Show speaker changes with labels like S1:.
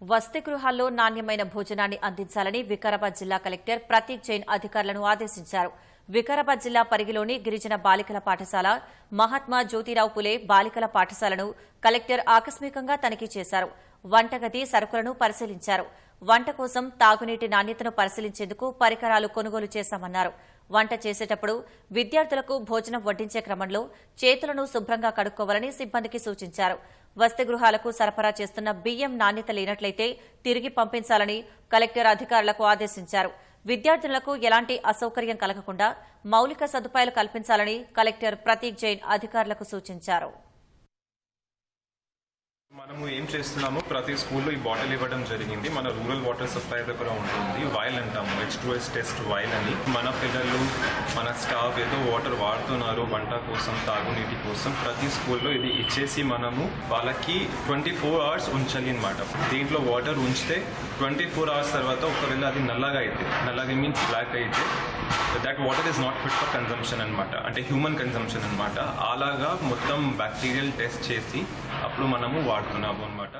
S1: వసతి గృహాల్లో నాణ్యమైన భోజనాన్ని అందించాలని వికారాబాద్ జిల్లా కలెక్టర్ ప్రతీక్ జైన్ అధికారులను ఆదేశించారు. వికారాబాద్ జిల్లా పరిగిలోని గిరిజన బాలికల పాఠశాల మహాత్మా జ్యోతిరావు పులే బాలికల పాఠశాలను కలెక్టర్ ఆకస్మికంగా తనిఖీ చేశారు. వంటగది సరుకులను పరిశీలించారు. వంట కోసం తాగునీటి నాణ్యతను పరిశీలించేందుకు పరికరాలు కొనుగోలు చేశామన్నారు. వంట చేసేటప్పుడు విద్యార్థులకు భోజనం వడ్డించే క్రమంలో చేతులను శుభ్రంగా కడుక్కోవాలని సిబ్బందికి సూచించారు. వసతి గృహాలకు సరఫరా చేస్తున్న బియ్యం నాణ్యత లేనట్లయితే తిరిగి పంపించాలని కలెక్టర్ అధికారులకు ఆదేశించారు. విద్యార్థులకు ఎలాంటి అసౌకర్యం కలగకుండా మౌలిక సదుపాయాలు కల్పించాలని కలెక్టర్ ప్రతీక్ జైన్ అధికారులకు సూచించారు.
S2: మనము ఏం చేస్తున్నాము ప్రతి స్కూల్లో ఈ బాటిల్ ఇవ్వడం జరిగింది. మన రూరల్ వాటర్ సప్లై దగ్గర ఉంటుంది. వైల్ అంటాము. H two S test vial అని. మన పిల్లలు మన స్టాఫ్ ఏదో వాటర్ వాడుతున్నారు వంట కోసం తాగునీటి కోసం. ప్రతి స్కూల్లో ఇది ఇచ్చేసి మనము వాళ్ళకి ట్వంటీ ఫోర్ అవర్స్ ఉంచాలి అనమాట దీంట్లో వాటర్ ఉంచితే ట్వంటీ ఫోర్ అవర్స్ తర్వాత ఒకవేళ అది నల్లగా అయితే నల్లగా మీన్స్ బ్లాక్ అయితే that water is not fit for consumption అనమాట అంటే హ్యూమన్ కన్జంప్షన్ అనమాట అలాగా మొత్తం బ్యాక్టీరియల్ టెస్ట్ చేసి అప్పుడు మనము వాడుతున్నాము అనమాట